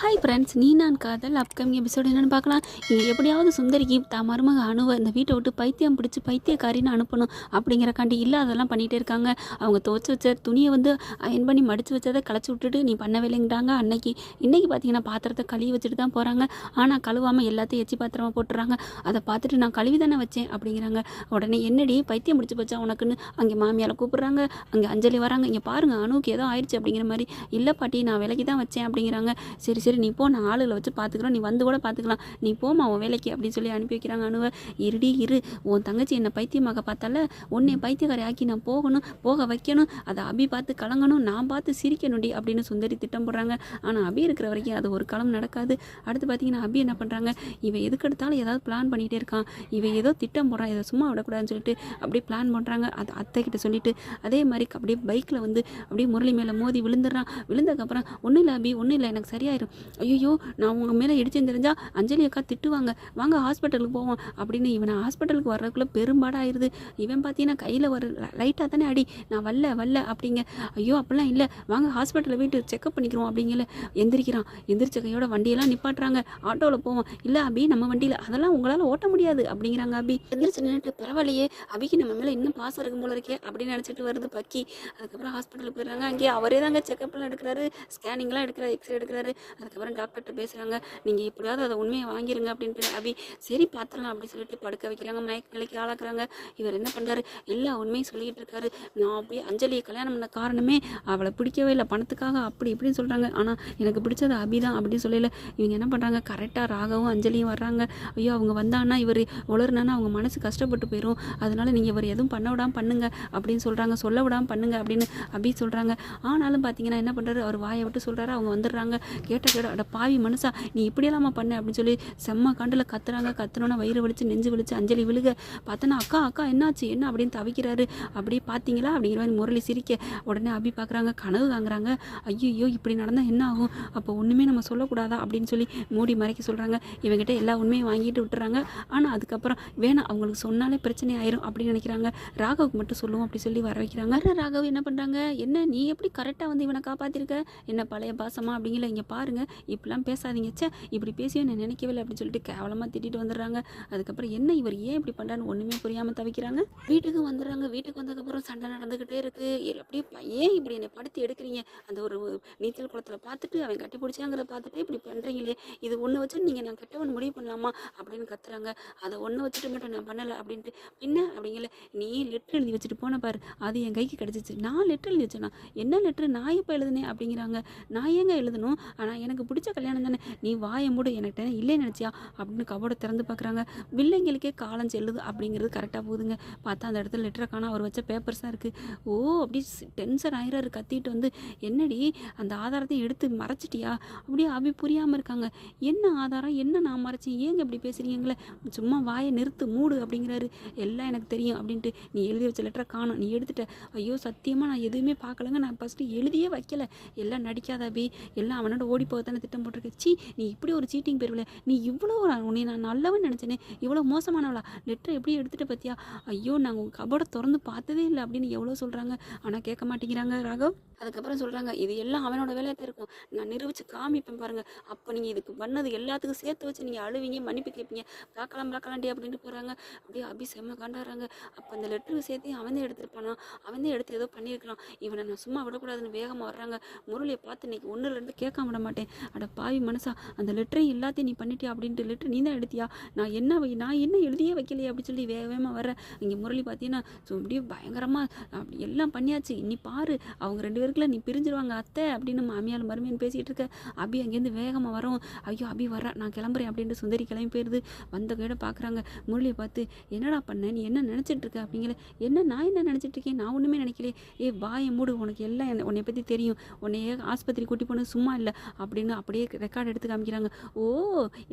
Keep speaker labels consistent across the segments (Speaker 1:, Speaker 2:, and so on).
Speaker 1: Hi friends நீ நான் காதல் அப்கமிங் எபிசோடு என்னென்னு பார்க்கலாம். இங்கே எப்படியாவது சுந்தரிக்கு தான் மருமக அணுவை இந்த வீட்டை விட்டு பைத்தியம் பிடிச்சி பைத்தியக்காரின்னு அனுப்பணும் அப்படிங்கிறக்காண்டி இல்லாதெல்லாம் பண்ணிகிட்டே இருக்காங்க. அவங்க துவச்சி வச்ச துணியை வந்து அயன் பண்ணி மடித்து வச்சதை களைச்சி விட்டுட்டு நீ பண்ண இல்லைங்கிறாங்க அன்னைக்கு இன்றைக்கி பார்த்தீங்கன்னா பாத்திரத்தை கழுவி வச்சுட்டு தான் போகிறாங்க ஆனால் கழுவாமல் எல்லாத்தையும் எச்சி பாத்திரமா போட்டுறாங்க. அதை பார்த்துட்டு நான் கழுவி தானே வச்சேன் அப்படிங்கிறாங்க. உடனே என்னடி பைத்தியம் பிடிச்சி போச்சா உனக்குன்னு? அங்கே மாமியாரை கூப்பிட்றாங்க. அங்கே அஞ்சலி வராங்க. இங்கே பாருங்க அணுவுக்கு ஏதோ ஆயிடுச்சு அப்படிங்கிற மாதிரி இல்லை பாட்டி நான் விலைக்கு தான் வச்சேன் அப்படிங்கிறாங்க. சரி சரி நீ போ நான் ஆளுகளை வச்சு பார்த்துக்குறோம். நீ வந்து கூட பார்த்துக்கலாம். நீ போமா உன் வேலைக்கு அப்படின்னு சொல்லி அனுப்பி வைக்கிறாங்க அணுவை இருடி இரு. உன் தங்கச்சி என்னை பைத்தியமாக பார்த்தால உன்னை பைத்தியக்காரி ஆக்கி நான் போகணும் போக வைக்கணும். அதை அபி பார்த்து கலங்கணும் நான் பார்த்து சிரிக்கணும்டி அப்படின்னு சுந்தரி திட்டம் போடுறாங்க. ஆனால் அபி இருக்கிற வரைக்கும் அது ஒரு களம் நடக்காது. அடுத்து பார்த்தீங்கன்னா அபி என்ன பண்ணுறாங்க இவன் எதுக்கு எடுத்தாலும் ஏதாவது பிளான் பண்ணிகிட்டே இருக்கான். இவன் ஏதோ திட்டம் போடுறான் இதை சும்மா விடக்கூடாதுன்னு சொல்லிட்டு அப்படியே பிளான் பண்ணுறாங்க அது அத்தை கிட்ட சொல்லிட்டு அதே மாதிரி அப்படியே பைக்கில் வந்து அப்படியே முரளி மேலே மோதி விழுந்துடுறான். விழுந்ததுக்கப்புறம் ஒன்றும் இல்லை அபி. ஒன்றும் இல்லை. எனக்கு சரியாயிரும். ஐயோ நான் உங்கள் மேலே இடிச்சேன்னு தெரிஞ்சால் அஞ்சலி அக்கா திட்டுவாங்க. வாங்க ஹாஸ்பிட்டலுக்கு போவோம். அப்படின்னு இவனை ஹாஸ்பிட்டலுக்கு வர்றதுக்குள்ளே பெரும்பாடாயிருது. இவன் பார்த்தீங்கன்னா கையில் வர லைட்டாக தானே அடி. நான் வரல வரல அப்படிங்க. ஐயோ அப்படிலாம் இல்லை. வாங்க ஹாஸ்பிட்டலில் போயிட்டு செக்அப் பண்ணிக்கிறோம் அப்படிங்கல. எந்திரிக்கிறான். எந்திரிச்ச கையோட வண்டியெல்லாம் நிப்பாட்டுறாங்க. ஆட்டோவில் போவோம். இல்லை அபி நம்ம வண்டியில். அதெல்லாம் உங்களால் ஓட்ட முடியாது அப்படிங்கிறாங்க அபி. எந்திரிச்சு நின்றுட்டு பரவாயில்லையே. அபிக்கு நம்ம மேலே இன்னும் பாசம் இருக்கும் போல இருக்கே அப்படின்னு நினச்சிட்டு வருது பக்கி. அதுக்கப்புறம் ஹாஸ்பிட்டலுக்கு போயிடுறாங்க. அங்கேயே அவரே தாங்க செக்அப்லாம் எடுக்கிறாரு. ஸ்கேனிங்லாம் எடுக்கிறாரு எக்ஸ்ரே எடுக்கிறாரு. அதுக்கப்புறம் டாக்டர்கிட்ட பேசுகிறாங்க நீங்கள் எப்படியாவது அதை உண்மையை வாங்கிருங்க அப்படின்ட்டு அபி சரி பார்த்துடலாம் அப்படின்னு சொல்லிட்டு படுக்க வைக்கிறாங்க மயக்க நிலைக்கு ஆளாக்குறாங்க. இவர் என்ன பண்ணுறாரு எல்லா உண்மையும் சொல்லிக்கிட்டு இருக்காரு. நான் அப்படியே அஞ்சலியை கல்யாணம் பண்ண காரணமே அவளை பிடிக்கவே இல்லை. பணத்துக்காக அப்படி இப்படின்னு சொல்கிறாங்க ஆனால் எனக்கு பிடிச்சது அபி தான் அப்படின்னு சொல்லல. இவங்க என்ன பண்ணுறாங்க கரெக்டாக ராகவும் அஞ்சலியும் வர்றாங்க. ஐயோ அவங்க வந்தாங்கன்னா இவர் உளர்னானா அவங்க மனசு கஷ்டப்பட்டு போயிடும் அதனால நீங்கள் இவர் எதுவும் பண்ண விடாமல் பண்ணுங்க அப்படின்னு சொல்கிறாங்க சொல்ல விடாமல் பண்ணுங்க அப்படின்னு அபி சொல்கிறாங்க ஆனாலும் பார்த்தீங்கன்னா என்ன பண்ணுறாரு அவர் வாயை விட்டு சொல்கிறாரு அவங்க வந்துடுறாங்க. கேட்ட கேட அட பாவி மனுஷா நீ இப்படியெல்லாமா பண்ண? அப்படின்னு சொல்லி செம்ம கண்டில் கத்துறாங்க. கத்துனோன்னா வயிறு வலிச்சு நெஞ்சு வலிச்சு அஞ்சலி விழுக. பார்த்தோன்னா அக்கா அக்கா என்னாச்சு? என்ன? அப்படின்னு தவிக்கிறாரு. அப்படியே பார்த்தீங்களா? அப்படிங்கிற மாதிரி முரளி சிரிக்க. உடனே அபி பார்க்குறாங்க கனவு வாங்குறாங்க ஐயோ இப்படி நடந்தால் என்ன ஆகும்? அப்போ ஒன்றுமே நம்ம சொல்லக்கூடாதா? அப்படின்னு சொல்லி மூடி மறைக்க சொல்கிறாங்க இவங்ககிட்ட எல்லா உண்மையும் வாங்கிட்டு விட்டுறாங்க. ஆனால் அதுக்கப்புறம் வேணாம் அவங்களுக்கு சொன்னாலே பிரச்சனை ஆயிரும் அப்படின்னு நினைக்கிறாங்க. ராகவுக்கு மட்டும் சொல்லுவோம் அப்படி சொல்லி வர வைக்கிறாங்க. ராகவ் என்ன பண்ணுறாங்க என்ன நீ எப்படி கரெக்டாக வந்து இவனை காப்பாற்றிருக்க என்ன பழைய பாசமா? அப்படிங்கிற இங்கே பாருங்க. இப்படிலாம் பேசாதீங்க. ச்சே இப்படி பேசியே நான் நினைக்கவில்லை அப்படின்னு சொல்லிட்டு கேவலமாக திட்டிட்டு வந்துடுறாங்க. அதுக்கப்புறம் என்ன இவர் ஏன் இப்படி பண்ணுறான்னு ஒன்றுமே புரியாமல் தவிக்கிறாங்க. வீட்டுக்கு வந்துடுறாங்க. வீட்டுக்கு வந்ததுக்கப்புறம் சண்டை நடந்துக்கிட்டே இருக்குது அப்படியே ஏன் இப்படி என்னை படுத்து எடுக்கிறீங்க? அந்த ஒரு நீச்சல் குளத்தில் பார்த்துட்டு அவன் கட்டி பிடிச்சாங்கிறத பார்த்துட்டு இப்படி பண்ணுறீங்களே இது ஒன்று வச்சு நீங்கள் நான் கெட்டவன் முடிவு பண்ணலாமா அப்படின்னு கத்துறாங்க. அதை ஒன்று வச்சுட்டு மட்டும் நான் பண்ணலை அப்படின்ட்டு. பின்ன அப்படிங்கல நீ லெட்டர் எழுதி வச்சுட்டு போன பாரு. அது என் கைக்கு கிடச்சிச்சு. நான் லெட்டர் எழுதி வச்சேனா? என்ன லெட்டர் நான் எப்போ எழுதுனேன்? அப்படிங்கிறாங்க. நான் ஏங்க எழுதணும்? ஆனால் எனக்கு பிடிச்ச கல்யாணம் தானே? நீ வாயை மூடு எனக்கு இல்லைன்னு நினச்சியா? அப்படின்னு கபோட திறந்து பார்க்குறாங்க. பிள்ளைங்களுக்கே காலம் செல்லுது அப்படிங்கிறது கரெக்டாக போகுதுங்க. பார்த்தா அந்த இடத்துல லெட்டரை காணா அவர் வச்ச பேப்பர்ஸாக இருக்குது ஓ அப்படி டென்ஷன் ஆகிறாரு கத்திட்டு வந்து என்னடி அந்த ஆதாரத்தை எடுத்து மறைச்சிட்டியா? அப்படியே அபி புரியாமல் இருக்காங்க. என்ன ஆதாரம்? என்ன நான் மறைச்சேன்? ஏங்க இப்படி பேசுகிறீங்களே சும்மா வாயை நிறுத்து மூடு அப்படிங்கிறாரு. எல்லாம் எனக்கு தெரியும் அப்படின்ட்டு நீ எழுதி வச்ச லெட்டரை காணும். நீ எடுத்துட்ட. ஐயோ சத்தியமாக நான் எதுவுமே பார்க்கலங்க. நான் ஃபஸ்ட்டு எழுதியே வைக்கல. எல்லாம் நடிக்காத அபி. எல்லாம் அவனோட ஓடி இப்போ தானே திட்டம் போட்டிருக்க. சீ நீ இப்படி ஒரு சீட்டிங் பெறுவில நீ இவ்வளோ உன்னை நான் நல்லவன் நினச்சேனே இவ்வளோ மோசமானவளா லெட்டர் எப்படி எடுத்துகிட்ட பத்தியா? ஐயோ நாங்கள் உங்கள் கபோர்டை திறந்து பார்த்ததே இல்லை அப்படின்னு எவ்வளோ சொல்கிறாங்க ஆனால் கேட்க மாட்டேங்கிறாங்க ராகவ். அதுக்கப்புறம் சொல்கிறாங்க இது எல்லாம் அவனோட வேலையாக தான் இருக்கும். நான் நிரூபித்து காமிப்பேன் பாருங்கள் அப்போ நீங்கள் இதுக்கு பண்ணது எல்லாத்துக்கும் சேர்த்து வச்சு நீங்கள் அழுவீங்க மன்னிப்பு கேட்பீங்க. பார்க்கலாம் பார்க்கலாண்டி அப்படின்ட்டு போகிறாங்க அப்படியே அபி செம்ம காண்டாடுறாங்க அப்போ அந்த லெட்டருக்கு சேர்த்து அவன் தான் எடுத்துருப்பானா? அவன் தான் எடுத்து ஏதோ பண்ணியிருக்கிறான். இவனை நான் சும்மா விடக்கூடாதுன்னு வேகமாக வர்றாங்க. முரளியை பார்த்து இன்னைக்கு ஒன்றுலேருந்து கேட்காம விட மாட்டேன். அட பாவி மனசா அந்த லெட்டரையும் எல்லாத்தையும் நீ பண்ணிட்டியா அப்படின்ட்டு லெட்டர் நீ தான் எடுத்தியா? நான் என்ன வை நான் என்ன எழுதியே வைக்கலையே அப்படின்னு சொல்லி வேக வேகமாக வர்றேன் இங்கே முரளி பார்த்தீங்கன்னா ஸோ அப்படியே பயங்கரமாக அப்படி எல்லாம் பண்ணியாச்சு. நீ பாரு அவங்க ரெண்டு பேருக்குள்ள நீ பிரிஞ்சிருவாங்க அத்தை அப்படின்னு மாமியால் மருமையன் பேசிகிட்டு இருக்க. அபி அங்கேருந்து வேகமாக வரோம். ஐயோ அபி வர நான் கிளம்புறேன் அப்படின்ட்டு சுந்தரி கிளம்பி போயிடுது வந்த கையோட பார்க்குறாங்க முரளியை பார்த்து என்னடா பண்ண? நீ என்ன நினச்சிட்டு இருக்க? அப்படிங்கிற என்ன நான் என்ன நினச்சிட்டு இருக்கேன்? நான் ஒன்றுமே நினைக்கலையே. ஏ வாயை மூடு. உனக்கு எல்லாம் என்ன- உன்னை பற்றி தெரியும். உன்னைய ஆஸ்பத்திரி கூட்டி போனது சும்மா இல்லை. அப்படின்னு அப்படியே ரெக்கார்ட் எடுத்து காமிக்கிறாங்க. ஓ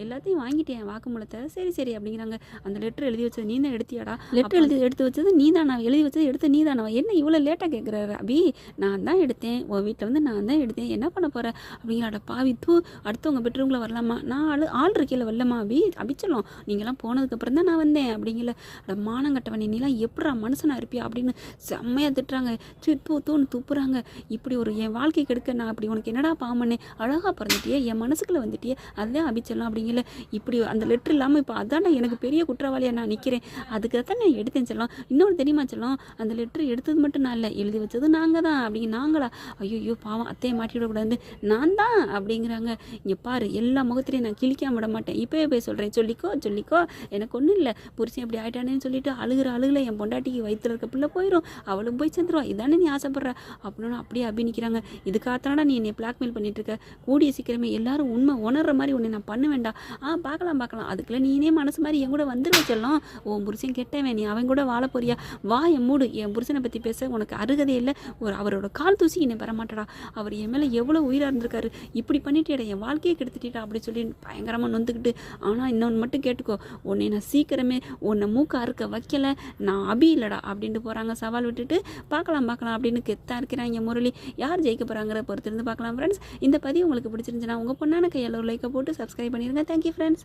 Speaker 1: எல்லாத்தையும் வாங்கிட்டேன் வாக்குமூலத்தை. சரி சரி அப்படிங்கிறாங்க. அந்த லெட்டர் எழுதி வச்சது நீ தான் எடுத்தியாடா. லெட்டர் எழுதி எடுத்து வச்சது நீ தானா? எழுதி வச்சது எடுத்து நீ தானா? என்ன இவ்வளோ லேட்டாக கேட்குறாரு அபி நான் தான் எடுத்தேன். உன் வீட்டில் வந்து நான் தான் எடுத்தேன். என்ன பண்ண போகிற அப்படிங்கிறாட பாவி. தூ அடுத்தவங்க பெட்ரூமில் வரலாமா? நான் ஆள் ஆள் இருக்கையில் வரலாமா அபி? அபிச்சலாம் நீங்களாம் போனதுக்கப்புறம் தான் நான் வந்தேன். அப்படிங்கல. அட மானங்கட்டவன் நீலாம் எப்படா மனுஷனா இருப்பியா? அப்படின்னு செம்மையாக திட்டுறாங்க. தூ தூன்னு துப்புறாங்க. இப்படி ஒரு என் வாழ்க்கை கெடுக்க நான் அப்படி உனக்கு என்னடா பாவம் பண்ணேன் அழகா அழகாக பிறந்துட்டியே என் மனசுக்குள்ளே வந்துட்டியே அதுதான் அபிச்சலாம் அப்படிங்கல இப்படி அந்த லெட்ரு இல்லாமல் இப்போ அதான் எனக்கு பெரிய குற்றவாளியாக நான் நிற்கிறேன் அதுக்கு தான் நான் எடுத்தேன் செல்லம். இன்னொன்று தெரியுமா செல்லம்? அந்த லெட்ரு எடுத்தது மட்டும் நான் இல்லை எழுதி வச்சது நாங்கள் தான் அப்படிங்க நாங்களா. ஐயோ பாவம் அத்தையை மாட்டிவிடக்கூடாது நான் தான் அப்படிங்கிறாங்க. இங்கே பாரு எல்லா முகத்திலையும் நான் கிழிக்காம விட மாட்டேன். இப்போயே போய் சொல்கிறேன் சொல்லிக்கோ சொல்லிக்கோ. எனக்கு ஒன்றும் இல்லை. புருஷன் இப்படி ஆயிட்டானேன்னு சொல்லிட்டு அழுகிற அழுகலை என் பொண்டாட்டிக்கு வயிற்றுல இருக்க பிள்ளை போயிடும் அவளும் போய் சேர்ந்துருவா. இதானே நீ ஆசைப்படுற? அப்படின்னு அப்படியே அபி நிற்கிறாங்க இதுக்காகத்தானடா நீ என்னை பிளாக்மெயில் பண்ணிட்டு இருக்க? கூடிய சீக்கிரமே எல்லாரும் உண்மை உணர்ற மாதிரி உன்னை நான் பண்ண வேண்டாம். ஆ பார்க்கலாம் பார்க்கலாம். அதுக்குள்ள நீனே மனசு மாதிரி என் கூட வந்துருவ செல்லம். உன் புருஷன் கெட்டவன் நீ அவன் கூட வாழ போறியா? வா என் மூடு. என் புருஷனை பற்றி பேச உனக்கு அருகதே இல்லை. ஒரு அவரோட கால் தூசி என்னை பெறமாட்டடா அவர் என் மேலே எவ்வளோ உயிராக இருந்திருக்காரு. இப்படி பண்ணிட்டேடா என் வாழ்க்கையை கெடுத்துட்டா அப்படி சொல்லி பயங்கரமாக நொந்துக்கிட்டு. ஆனால் இன்னொன்று மட்டும் கேட்டுக்கோ. உன்னை நான் சீக்கிரமே உன்னை மூக்க அறுக்க வைக்கல. நான் அபி இல்லடா அப்படின்ட்டு போகிறாங்க சவால் விட்டுட்டு பார்க்கலாம் பார்க்கலாம் அப்படின்னு கெத்தா இருக்கிறாங்க முரளி. யார் ஜெயிக்க போகிறாங்கிற பொறுத்திருந்து பார்க்கலாம் ஃப்ரெண்ட்ஸ் இந்த பதிவு உங்களுக்கு உங்களுக்கு பிடிச்சிருந்துச்சுன்னா உங்கள் பொண்ணான கையில் ஒரு லைக்கை போட்டு சப்ஸ்கிரைப் பண்ணிடுங்க தேங்க்யூ ஃப்ரெண்ட்ஸ்